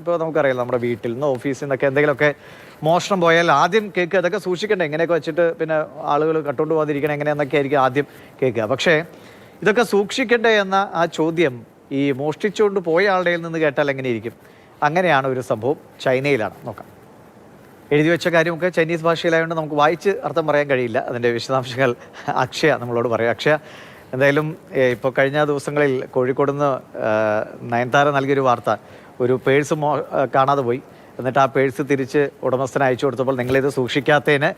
ഇപ്പോൾ നമുക്കറിയാം നമ്മുടെ വീട്ടിൽ നിന്ന് ഓഫീസിൽ നിന്നൊക്കെ എന്തെങ്കിലുമൊക്കെ മോഷണം പോയാൽ ആദ്യം കേൾക്കുക അതൊക്കെ സൂക്ഷിക്കണ്ടേ? എങ്ങനെയൊക്കെ വെച്ചിട്ട് പിന്നെ ആളുകൾ കട്ടുകൊണ്ട് പോകാതിരിക്കണം എങ്ങനെയെന്നൊക്കെ ആയിരിക്കും ആദ്യം കേൾക്കുക. പക്ഷേ ഇതൊക്കെ സൂക്ഷിക്കണ്ടേ എന്ന ആ ചോദ്യം ഈ മോഷ്ടിച്ചുകൊണ്ട് പോയ ആളുടെ നിന്ന് കേട്ടാൽ എങ്ങനെയിരിക്കും? അങ്ങനെയാണ് ഒരു സംഭവം ചൈനയിലാണ്. നോക്കാം. എഴുതി വെച്ച കാര്യമൊക്കെ ചൈനീസ് ഭാഷയിലായതുകൊണ്ട് നമുക്ക് വായിച്ച് അർത്ഥം പറയാൻ കഴിയില്ല. അതിന്റെ വിശദാംശങ്ങൾ അക്ഷയ നമ്മളോട് പറയാം. അക്ഷയ എന്തായാലും ഇപ്പോൾ കഴിഞ്ഞ ദിവസങ്ങളിൽ കോഴിക്കോട് നിന്ന് നയൻതാര നൽകിയൊരു വാർത്ത. ഒരു പേഴ്സ് മോ കാണാതെ പോയി. എന്നിട്ട് ആ പേഴ്സ് തിരിച്ച് ഉടമസ്ഥന് അയച്ചു കൊടുത്തപ്പോൾ നിങ്ങളിത് സൂക്ഷിക്കാത്തതിന്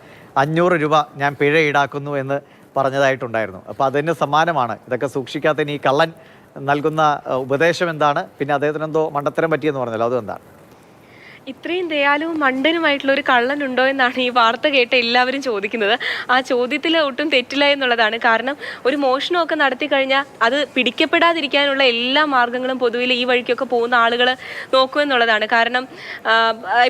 അഞ്ഞൂറ് രൂപ ഞാൻ പിഴ ഈടാക്കുന്നു എന്ന് പറഞ്ഞതായിട്ടുണ്ടായിരുന്നു. അപ്പോൾ അതിന് സമാനമാണ് ഇതൊക്കെ സൂക്ഷിക്കാത്തതിന് ഈ കള്ളൻ നൽകുന്ന ഉപദേശം എന്താണ്? പിന്നെ അദ്ദേഹത്തിന് എന്തോ മണ്ടത്തരം പറ്റിയെന്ന് പറഞ്ഞല്ലോ അതും എന്താണ്? ഇത്രയും ദയാലുവും മണ്ടനുമായിട്ടുള്ള ഒരു കള്ളൻ ഉണ്ടോ എന്നാണ് ഈ വാർത്ത കേട്ട എല്ലാവരും ചോദിക്കുന്നത്. ആ ചോദ്യത്തിൽ ഒട്ടും തെറ്റില്ല എന്നുള്ളതാണ്. കാരണം ഒരു മോഷണമൊക്കെ നടത്തി കഴിഞ്ഞാൽ അത് പിടിക്കപ്പെടാതിരിക്കാനുള്ള എല്ലാ മാർഗങ്ങളും പൊതുവിൽ ഈ വഴിക്കൊക്കെ പോകുന്ന ആളുകൾ നോക്കുമെന്നുള്ളതാണ് കാരണം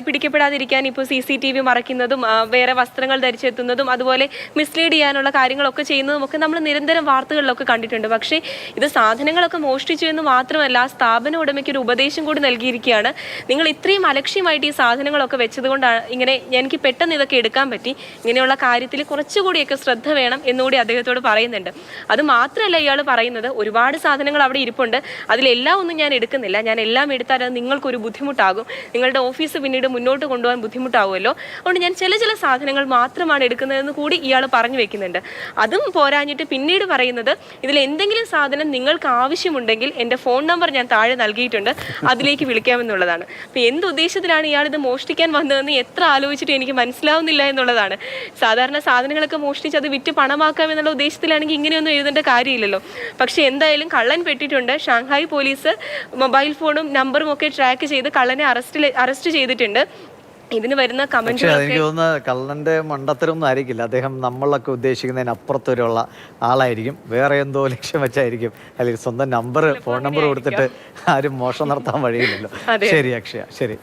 പിടിക്കപ്പെടാതിരിക്കാൻ ഇപ്പോൾ സി സി ടി വി മറയ്ക്കുന്നതും വേറെ വസ്ത്രങ്ങൾ ധരിച്ചെത്തുന്നതും അതുപോലെ മിസ്ലീഡ് ചെയ്യാനുള്ള കാര്യങ്ങളൊക്കെ ചെയ്യുന്നതും ഒക്കെ നമ്മൾ നിരന്തരം വാർത്തകളിലൊക്കെ കണ്ടിട്ടുണ്ട്. പക്ഷേ ഇത് സാധനങ്ങളൊക്കെ മോഷ്ടിച്ചു എന്ന് മാത്രമല്ല ആ സ്ഥാപന ഉടമയ്ക്ക് ഒരു ഉപദേശം കൂടി നൽകിയിരിക്കുകയാണ്. നിങ്ങൾ ഇത്രയും അലക്ഷ്യമായിട്ട് ഈ സാധനങ്ങളൊക്കെ വെച്ചതുകൊണ്ടാണ് ഇങ്ങനെ എനിക്ക് പെട്ടെന്ന് ഇതൊക്കെ എടുക്കാൻ പറ്റി. ഇങ്ങനെയുള്ള കാര്യത്തിൽ കുറച്ചുകൂടിയൊക്കെ ശ്രദ്ധ വേണം എന്നുകൂടി അദ്ദേഹത്തോട് പറയുന്നുണ്ട്. അത് മാത്രമല്ല ഇയാൾ പറയുന്നത് ഒരുപാട് സാധനങ്ങൾ അവിടെ ഇരിപ്പുണ്ട്. അതിലെല്ലാം ഒന്നും ഞാൻ എടുക്കുന്നില്ല. ഞാൻ എല്ലാം എടുത്താൽ അത് നിങ്ങൾക്കൊരു ബുദ്ധിമുട്ടാകും. നിങ്ങളുടെ ഓഫീസ് പിന്നീട് മുന്നോട്ട് കൊണ്ടുപോകാൻ ബുദ്ധിമുട്ടാവുമല്ലോ. അതുകൊണ്ട് ഞാൻ ചില ചില സാധനങ്ങൾ മാത്രമാണ് എടുക്കുന്നതെന്ന് കൂടി ഇയാൾ പറഞ്ഞു വെക്കുന്നുണ്ട്. അതും പോരാഞ്ഞിട്ട് പിന്നീട് പറയുന്നത് ഇതിൽ എന്തെങ്കിലും സാധനം നിങ്ങൾക്ക് ആവശ്യമുണ്ടെങ്കിൽ എന്റെ ഫോൺ നമ്പർ ഞാൻ താഴെ നൽകിയിട്ടുണ്ട്. അതിലേക്ക് വിളിക്കാമെന്നുള്ളതാണ്. അപ്പം എന്ത് ഉദ്ദേശത്തിലാണ് ഇയാൾ ഇത് മോഷ്ടിക്കാൻ വന്നതെന്ന് എത്ര ആലോചിച്ചിട്ട് എനിക്ക് മനസ്സിലാവുന്നില്ല എന്നുള്ളതാണ്. സാധാരണ സാധനങ്ങളൊക്കെ മോഷ്ടിച്ച് അത് വിറ്റ് പണമാക്കാം എന്നുള്ള ഉദ്ദേശത്തിലാണെങ്കിൽ ഇങ്ങനെയൊന്നും എഴുതേണ്ട കാര്യമില്ലല്ലോ. പക്ഷേ എന്തായാലും കള്ളൻ പെട്ടിട്ടുണ്ട്. ഷാങ്ഹായ് പോലീസ് മൊബൈൽ ഫോണും നമ്പറും ഒക്കെ ട്രാക്ക് ചെയ്ത് കള്ളനെ അറസ്റ്റ് അറസ്റ്റ് ചെയ്തിട്ടുണ്ട്. ഇതിന് വരുന്ന കമന്റ് കമന്റുകളൊക്കെ എനിക്ക് തോന്നുന്നത് കള്ളന്റെ മണ്ടത്തരൊന്നും ആയിരിക്കില്ല. അദ്ദേഹം നമ്മളൊക്കെ ഉദ്ദേശിക്കുന്നതിന് അപ്പുറത്തൊരുള്ള ആളായിരിക്കും. വേറെ എന്തോ ലക്ഷ്യം വെച്ചായിരിക്കും. അല്ലെങ്കിൽ സ്വന്തം നമ്പർ ഫോൺ നമ്പർ കൊടുത്തിട്ട് ആരും മോഷണം നടത്താൻ വഴിയില്ലല്ലോ. ശരി അക്ഷയ. ശരി.